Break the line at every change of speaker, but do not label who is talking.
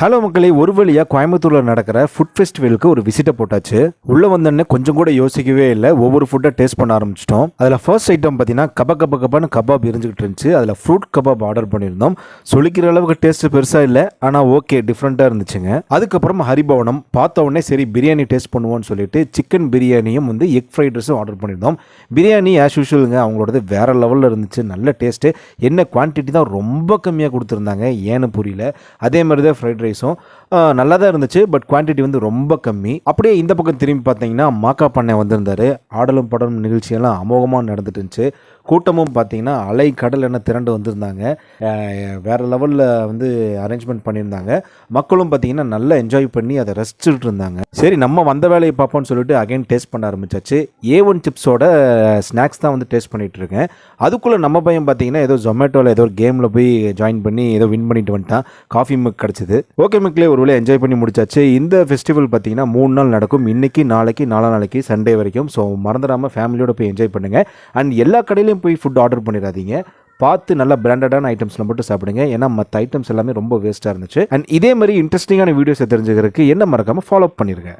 Hello மக்களே ஒரு வழியாக கோயம்புத்தூரில் நடக்கிற ஃபுட் ஃபெஸ்டிவலுக்கு ஒரு விசிட்டை போட்டாச்சு. உள்ளே வந்தோடனே கொஞ்சம் கூட யோசிக்கவே இல்லை. ஒவ்வொரு ஃபுட்டை டேஸ்ட் பண்ண ஆரம்பிச்சிட்டோம். அதில் ஃபர்ஸ்ட் ஐட்டம் பார்த்தீங்கன்னா கப கப கபான்னு கபாப் இருந்துக்கிட்டு இருந்துச்சு. அதில் ஃப்ரூட் கபாப் ஆர்டர் பண்ணியிருந்தோம். சொல்லிக்கிற அளவுக்கு டேஸ்ட் பெருசாக இல்லை. ஆனால் ஓகே டிஃப்ரெண்ட்டாக இருந்துச்சுங்க. அதுக்கப்புறம் ஹரிபவனம் பார்த்த உடனே சரி பிரியாணி டேஸ்ட் பண்ணுவோம்னு சொல்லிட்டு சிக்கன் பிரியாணியும் வந்து எக் ஃப்ரைட் ரைஸும் ஆர்டர் பண்ணியிருந்தோம். பிரியாணி ஆஸ் யூஷுவலுங்க அவங்களோடது வேறு லெவலில் இருந்துச்சு. நல்ல டேஸ்ட்டு என்ன குவான்டிட்டி தான் ரொம்ப கம்மியாக கொடுத்துருந்தாங்க ஏன்னு புரியல. அதே மாதிரி தான் ஃப்ரைட் ரைஸ் ரைஸும் நல்லா தான் இருந்துச்சு பட் குவான்டிட்டி வந்து ரொம்ப கம்மி. அப்படியே இந்த பக்கம் திரும்பி பார்த்தீங்கன்னா மாக்கா பண்ணை வந்திருந்தாரு. ஆடலும் படலும் நிகழ்ச்சியெல்லாம் அமோகமாக நடந்துட்டு இருந்துச்சு கூட்டமும் பார்த்தீங்கன்னா அலை கடல் என திரண்டு வந்திருந்தாங்க. வேறு வேற லெவலில் வந்து அரேஞ்ச்மெண்ட் பண்ணியிருந்தாங்க. மக்களும் பார்த்தீங்கன்னா நல்லா என்ஜாய் பண்ணி அதை ரசிச்சுட்டு இருந்தாங்க. சரி நம்ம வந்த வேலையை பார்ப்போம்னு சொல்லிட்டு அகைன் டேஸ்ட் பண்ண ஆரம்பிச்சாச்சு. ஏ ஒன் சிப்ஸோட ஸ்நாக்ஸ் தான் வந்து டேஸ்ட் பண்ணிட்டு இருக்கேன் அதுக்குள்ளே நம்ம பையன் பார்த்தீங்கன்னா ஏதோ ஜொமேட்டோவில் ஏதோ ஒரு கேமில் போய் ஜாயின் பண்ணி ஏதோ வின் பண்ணிட்டு வந்துட்டான். காஃபி மிக் கிடச்சிது. ஓகே மிக்லேயே ஒரு வேலை என்ஜாய் பண்ணி முடிச்சாச்சு. இந்த ஃபெஸ்டிவல் பார்த்தீங்கன்னா மூணு நாள் நடக்கும். இன்னைக்கு நாளைக்கு நாலா நாளைக்கு சண்டே வரைக்கும். ஸோ மறந்துடாமல் ஃபேமிலியோட போய் என்ஜாய் பண்ணுங்கள் அண்ட் எல்லா கடையிலையும் போய் ஃபுட் ஆர்டர் பண்ணிடாதீங்க. பார்த்து நல்ல பிராண்டடான ஐட்டம்ஸில் மட்டும் சாப்பிடுங்க. ஏன்னா மற்ற ஐட்டம்ஸ் எல்லாமே ரொம்ப வேஸ்ட்டாக இருந்துச்சு. அண்ட் இதே மாதிரி இன்ட்ரெஸ்டிங்கான வீடியோஸை தெரிஞ்சுக்கிறதுக்கு என்ன மறக்காமல் ஃபாலோ பண்ணிருங்க.